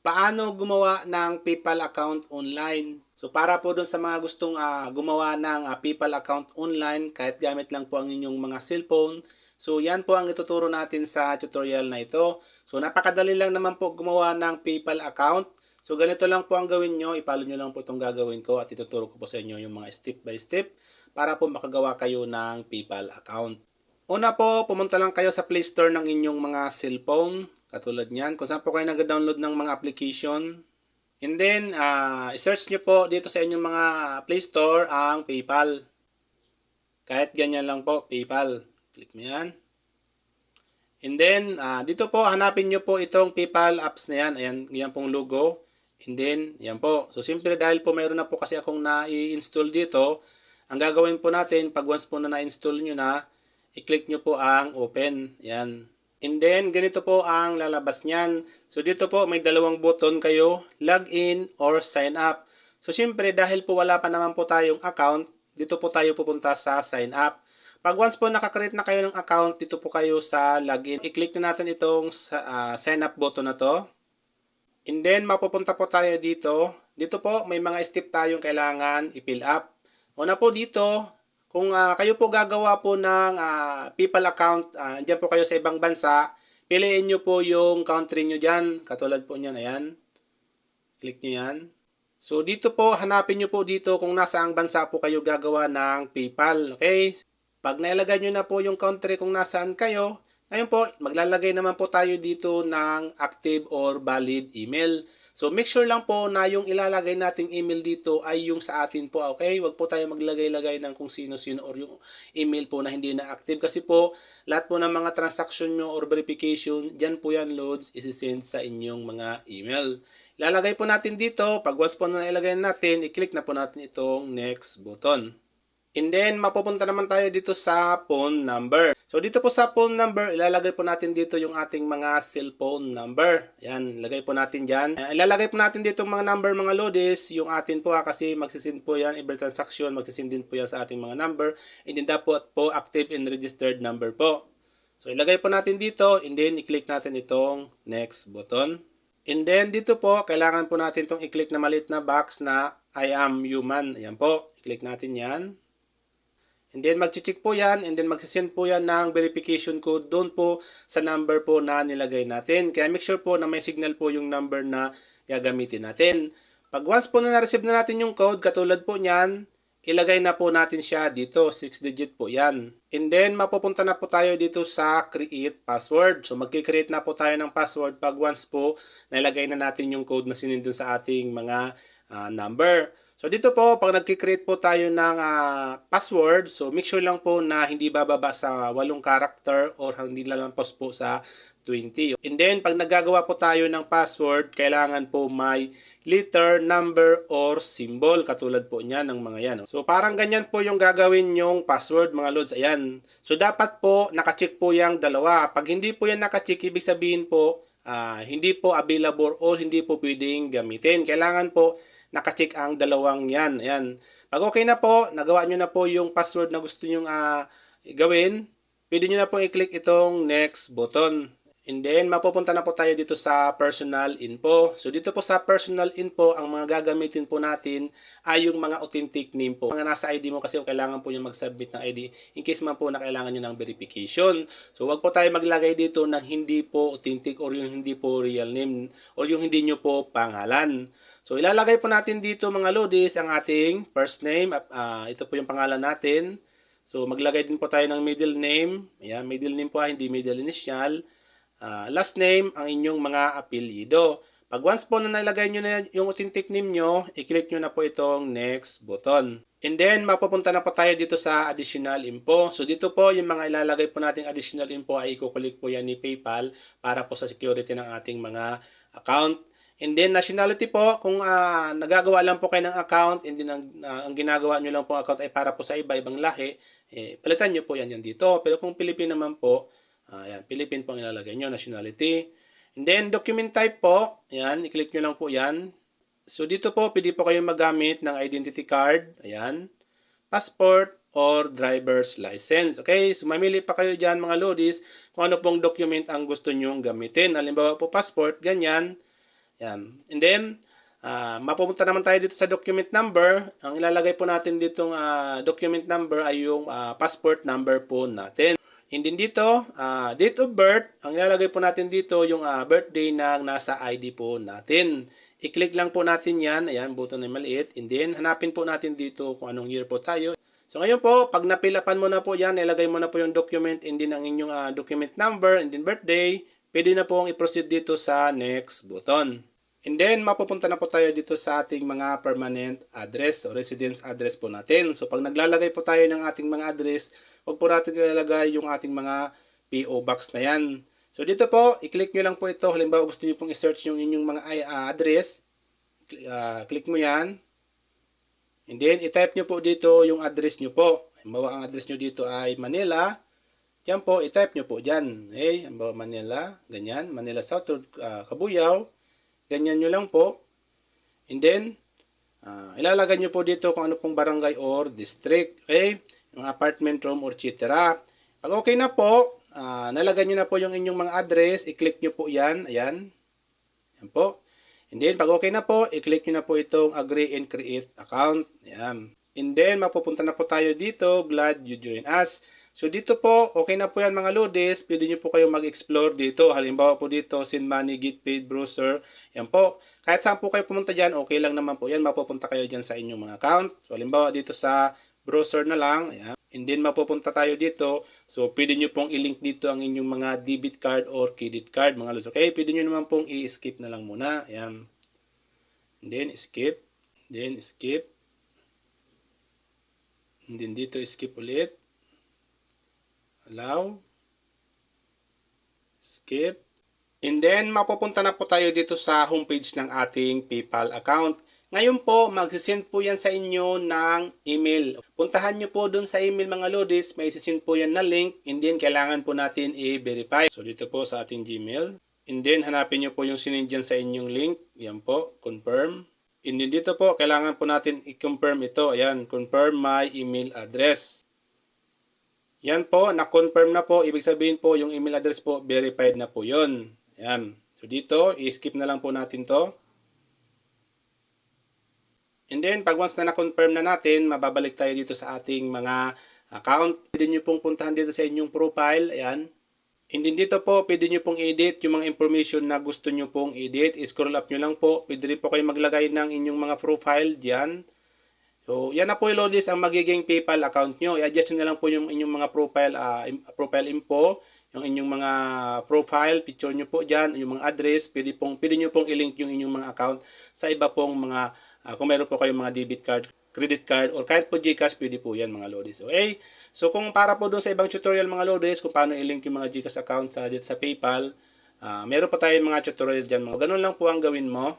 paano gumawa ng PayPal account online. So para po doon sa mga gustong ah, gumawa ng ah, PayPal account online kahit gamit lang po ang inyong mga cellphone. So yan po ang ituturo natin sa tutorial na ito. So napakadali lang naman po gumawa ng PayPal account. So ganito lang po ang gawin nyo. Ipalo nyo lang po itong gagawin ko at ituturo ko po sa inyo yung mga step by step para po makagawa kayo ng PayPal account. Una po, pumunta lang kayo sa Play Store ng inyong mga cellphone. Katulad niyan. Kung saan po kayo nag-download ng mga application. And then, ah, i-search nyo po dito sa inyong mga Play Store ang PayPal. Kahit ganyan lang po, PayPal. Click mo yan. And then, ah, dito po, hanapin nyo po itong PayPal apps na yan. Ayan, yan pong logo. And then, yan po. So, simple dahil po mayroon na po kasi akong na-install dito. Ang gagawin po natin, pag once po na na-install nyo na, i-click nyo po ang open. Yan. And then, ganito po ang lalabas niyan. So, dito po may dalawang button kayo, login or sign up. So, syempre, dahil po wala pa naman po tayong account, dito po tayo pupunta sa sign up. Pag once po nakakreate na kayo ng account, dito po kayo sa login. I-click na natin itong ah, sign up button na to. And then, mapupunta po tayo dito. Dito po, may mga step tayong kailangan i-fill up. Una po dito, kung ah, kayo po gagawa po ng ah, PayPal account, uh, dyan po kayo sa ibang bansa, piliin nyo po yung country nyo dyan. Katulad po nyan, ayan. Click nyo yan. So, dito po, hanapin nyo po dito kung nasaang bansa po kayo gagawa ng PayPal. Okay? Pag nailagay nyo na po yung country kung nasaan kayo, ngayon po, maglalagay naman po tayo dito ng active or valid email. So, make sure lang po na yung ilalagay nating email dito ay yung sa atin po, okay? Huwag po tayo maglagay-lagay ng kung sino-sino or yung email po na hindi na active. Kasi po, lahat po ng mga transaction nyo or verification, dyan po yan loads, isi-send sa inyong mga email. Ilalagay po natin dito. Pag once po na ilagay natin, i-click na po natin itong next button. And then, mapupunta naman tayo dito sa phone number. So, dito po sa phone number, ilalagay po natin dito yung ating mga cellphone number. Yan, lagay po natin dyan. Uh, ilalagay po natin dito mga number, mga lodis, yung atin po ha, kasi magsisend po yan, every transaction, magsisend din po yan sa ating mga number. And then, dapat po active and registered number po. So, ilagay po natin dito, and then, i-click natin itong next button. And then, dito po, kailangan po natin itong i-click na maliit na box na I am human. Ayan po, i-click natin yan. And then mag-check po yan and then magsisend po yan ng verification code doon po sa number po na nilagay natin. Kaya make sure po na may signal po yung number na gagamitin natin. Pag once po na na-receive na natin yung code, katulad po niyan, ilagay na po natin siya dito. 6 digit po yan. And then mapupunta na po tayo dito sa create password. So magkikreate na po tayo ng password pag once po nilagay na natin yung code na sinend dun sa ating mga uh, number. So dito po, pag nagki-create po tayo ng uh, password, so make sure lang po na hindi bababa sa walong character or hindi lalampas po sa 20. And then, pag nagagawa po tayo ng password, kailangan po may letter, number, or symbol. Katulad po niya ng mga yan. So, parang ganyan po yung gagawin yung password, mga lods. Ayan. So, dapat po, nakacheck po yung dalawa. Pag hindi po yan nakacheck, ibig sabihin po, uh, hindi po available or hindi po pwedeng gamitin. Kailangan po, nakacheck ang dalawang yan. Ayan. Pag okay na po, nagawa nyo na po yung password na gusto nyo uh, gawin, pwede nyo na po i-click itong next button. And then, mapupunta na po tayo dito sa personal info. So, dito po sa personal info, ang mga gagamitin po natin ay yung mga authentic name po. Mga nasa ID mo kasi kailangan po yung mag-submit ng ID in case man po na kailangan nyo ng verification. So, wag po tayo maglagay dito ng hindi po authentic or yung hindi po real name or yung hindi nyo po pangalan. So, ilalagay po natin dito mga lodis ang ating first name. Uh, ito po yung pangalan natin. So, maglagay din po tayo ng middle name. Ayan, middle name po ha, hindi middle initial. Uh, last name, ang inyong mga apelyido. Pag once po na nalagay nyo na yung authentic name nyo, i-click nyo na po itong next button. And then, mapupunta na po tayo dito sa additional info. So, dito po, yung mga ilalagay po nating additional info ay ikukulik po yan ni PayPal para po sa security ng ating mga account. And then nationality po, kung uh, nagagawa lang po kayo ng account, and then ang, uh, ang ginagawa nyo lang po account ay para po sa iba, ibang lahi, eh, palitan nyo po yan yan dito. Pero kung Philippine naman po, uh, yan, Philippine po ang ilalagay nyo, nationality. And then document type po, yan, i-click nyo lang po yan. So dito po, pwede po kayong magamit ng identity card, ayan, passport, or driver's license. Okay, so mamili pa kayo dyan mga lodis kung ano pong document ang gusto nyong gamitin. Halimbawa po passport, ganyan, Yan. And then, ah, mapupunta naman tayo dito sa document number. Ang ilalagay po natin ditong ah, document number ay yung ah, passport number po natin. And then dito, ah, date of birth, ang ilalagay po natin dito yung ah, birthday na nasa ID po natin. I-click lang po natin yan. Ayan, button na maliit. And then, hanapin po natin dito kung anong year po tayo. So ngayon po, pag napilapan mo na po yan, ilagay mo na po yung document and then ang inyong ah, document number and then birthday, pwede na po ang i-proceed dito sa next button. And then, mapupunta na po tayo dito sa ating mga permanent address o residence address po natin. So, pag naglalagay po tayo ng ating mga address, huwag po natin ilalagay yung ating mga PO box na yan. So, dito po, i-click nyo lang po ito. Halimbawa, gusto nyo pong i-search yung inyong mga ah, address. Ah, click mo yan. And then, i-type nyo po dito yung address nyo po. Halimbawa, ang address nyo dito ay Manila. Yan po, i-type nyo po dyan. Okay, halimbawa Manila, ganyan. Manila South ah, Kabuyaw. Ganyan nyo lang po. And then, ah, ilalagay nyo po dito kung ano pong barangay or district. Okay, yung apartment room or etc. Pag okay na po, ah, nalagay nyo na po yung inyong mga address. I-click nyo po yan. Ayan. Yan po. And then, pag okay na po, i-click nyo na po itong agree and create account. Ayan. And then, mapupunta na po tayo dito. Glad you join us. So, dito po, okay na po yan mga lodis. Pwede nyo po kayo mag-explore dito. Halimbawa po dito, send money, get paid, browser. Yan po. Kahit saan po kayo pumunta dyan, okay lang naman po yan. Mapupunta kayo dyan sa inyong mga account. So, halimbawa dito sa browser na lang. Ayan. And then, mapupunta tayo dito. So, pwede nyo pong i-link dito ang inyong mga debit card or credit card, mga lods. Okay, pwede nyo naman pong i-skip na lang muna. Ayan. And then, skip. Then, skip. And then, dito, skip ulit. Allow. Skip. And then, mapupunta na po tayo dito sa homepage ng ating PayPal account. Ngayon po, magsisend po yan sa inyo ng email. Puntahan nyo po dun sa email mga lodis, may isisend po yan na link, and then kailangan po natin i-verify. So dito po sa ating Gmail. And then hanapin nyo po yung sinend dyan sa inyong link. Yan po, confirm. And then dito po, kailangan po natin i-confirm ito. Ayan, confirm my email address. Yan po, na-confirm na po. Ibig sabihin po, yung email address po, verified na po yon. Ayan. So dito, i-skip na lang po natin to. And then, pag once na na-confirm na natin, mababalik tayo dito sa ating mga account. Pwede nyo pong puntahan dito sa inyong profile. Ayan. And then dito po, pwede nyo pong edit yung mga information na gusto nyo pong edit. I-scroll up nyo lang po. Pwede rin po kayo maglagay ng inyong mga profile dyan. So, yan na po Lodis ang magiging PayPal account nyo. I-adjust nyo na lang po yung inyong mga profile im- profile info, yung inyong mga profile, picture nyo po dyan, yung mga address, pwede, pong, pwede nyo pong i-link yung inyong mga account sa iba pong mga, ah, kung meron po kayong mga debit card, credit card, or kahit po Gcash, pwede po yan mga Lodis. Okay? So, kung para po doon sa ibang tutorial mga Lodis, kung paano i-link yung mga Gcash account sa, dito sa PayPal, ah, meron pa tayong mga tutorial dyan. Mga ganun lang po ang gawin mo.